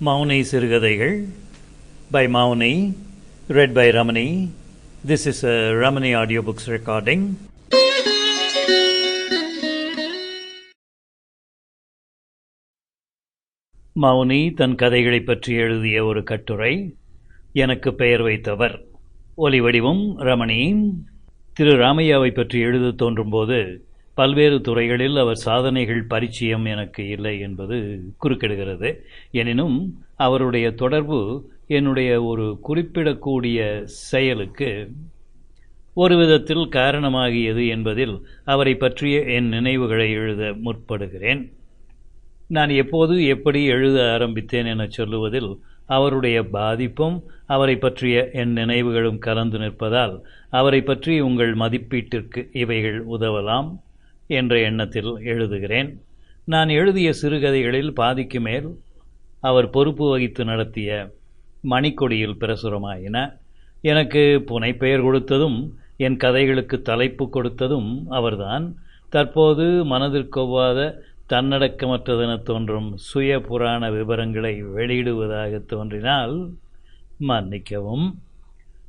மௌனை சிறுகதைகள் by Mouni read by Ramani this is a Ramani audio books recording Mouni தன் கதைகளைப் பற்றி எழுதிய ஒரு கட்டுரை எனக்கு பெயர் வைத்தவர். ஒலி வடிவம் ரமணி. திரு ராமையாவை பற்றி எழுத தோன்றும்போது பல்வேறு துறைகளில் அவர் சாதனைகள் பரிச்சயம் எனக்கு இல்லை என்பது குறுக்கிடுகிறது. எனினும் அவருடைய தொடர்பு என்னுடைய ஒரு குறிப்பிடக்கூடிய செயலுக்கு ஒரு விதத்தில் காரணமாகியது என்பதில் அவரை பற்றிய என் நினைவுகளை எழுத முற்படுகிறேன். நான் எப்போது எப்படி எழுத ஆரம்பித்தேன் என சொல்லுவதில் அவருடைய பாதிப்பும் அவரை பற்றிய என் நினைவுகளும் கலந்து நிற்பதால் அவரை பற்றி உங்கள் மதிப்பீட்டிற்கு இவைகள் உதவலாம். என்ற எண்ணத்தில் எழுதுகிறேன். நான் எழுதிய சிறுகதைகளில் பாதிக்கு மேல் அவர் பொறுப்பு வகித்து நடத்திய மணிக்கொடியில் பிரசுரமாயின. எனக்கு புனைப்பெயர் கொடுத்ததும் என் கதைகளுக்கு தலைப்பு கொடுத்ததும் அவர்தான். தற்போது மனதிற்கொவ்வாத தன்னடக்கமற்றதென தோன்றும் சுய புராண விவரங்களை வெளியிடுவதாக தோன்றினால் மன்னிக்கவும்.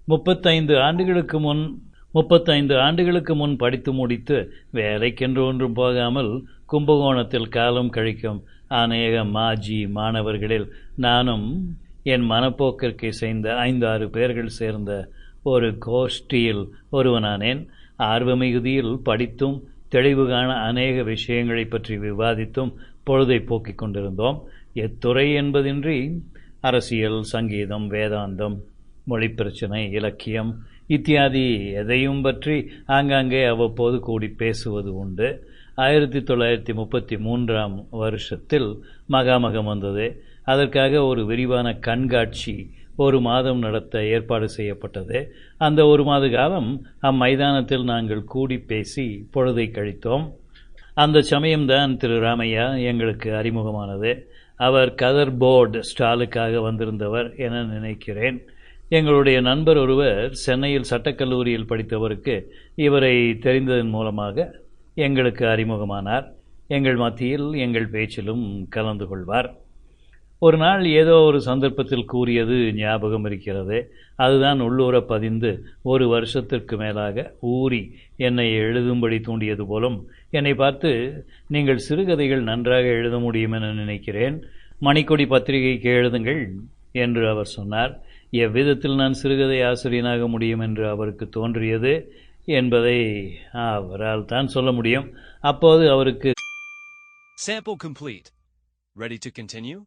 முப்பத்தைந்து ஆண்டுகளுக்கு முன் முப்பத்தைந்து ஆண்டுகளுக்கு முன் படித்து முடித்து வேலைக்கென்று ஒன்றும் போகாமல் கும்பகோணத்தில் காலம் கழிக்கும் அநேக மாஜி மாணவர்களில் நானும் என் மனப்போக்கிற்கு இசைந்த ஐந்தாறு பேர்கள் சேர்ந்த ஒரு கோஷ்டியில் ஒருவனானேன். ஆர்வமிகுதியில் படித்தும் தெளிவு காண அநேக விஷயங்களை பற்றி விவாதித்தும் பொழுதை போக்கிக் கொண்டிருந்தோம். எத்துறை என்பதின்றி அரசியல் சங்கீதம் வேதாந்தம் மொழி பிரச்சனை இலக்கியம் இத்தியாதி எதையும் பற்றி ஆங்காங்கே அவ்வப்போது கூடி பேசுவது உண்டு. ஆயிரத்தி தொள்ளாயிரத்தி முப்பத்தி மூன்றாம் வருஷத்தில் மகாமகம் வந்தது. அதற்காக ஒரு விரிவான கண்காட்சி ஒரு மாதம் நடத்த ஏற்பாடு செய்யப்பட்டது. அந்த ஒரு மாத காலம் அம்மைதானத்தில் நாங்கள் கூடி பேசி பொழுதை கழித்தோம். அந்த சமயம்தான் திரு ராமையா எங்களுக்கு அறிமுகமானது. அவர் கதர் போர்டு ஸ்டாலுக்காக வந்திருந்தவர் என நினைக்கிறேன். எங்களுடைய நண்பர் ஒருவர் சென்னையில் சட்டக்கல்லூரியில் படித்தவருக்கு இவரை தெரிந்ததன் மூலமாக எங்களுக்கு அறிமுகமானார். எங்கள் மத்தியில் எங்கள் பேச்சிலும் கலந்து கொள்வார். ஒரு நாள் ஏதோ ஒரு சந்தர்ப்பத்தில் கூறியது ஞாபகம் இருக்கிறது. அதுதான் உள்ளூர பதிந்து ஒரு வருஷத்திற்கு மேலாக ஊறி என்னை எழுதும்படி தூண்டியது போலும் என்னை பார்த்து நீங்கள் சிறுகதைகள் நன்றாக எழுத முடியும் என நினைக்கிறேன். மணிக்கொடி பத்திரிகைக்கு எழுதுங்கள் என்று அவர் சொன்னார். எவ்விதத்தில் நான் சிறுகதை ஆசிரியனாக முடியும் என்று அவருக்கு தோன்றியது என்பதை அவரால் தான் சொல்ல முடியும் அப்போது அவருக்கு Sample complete. Ready to continue?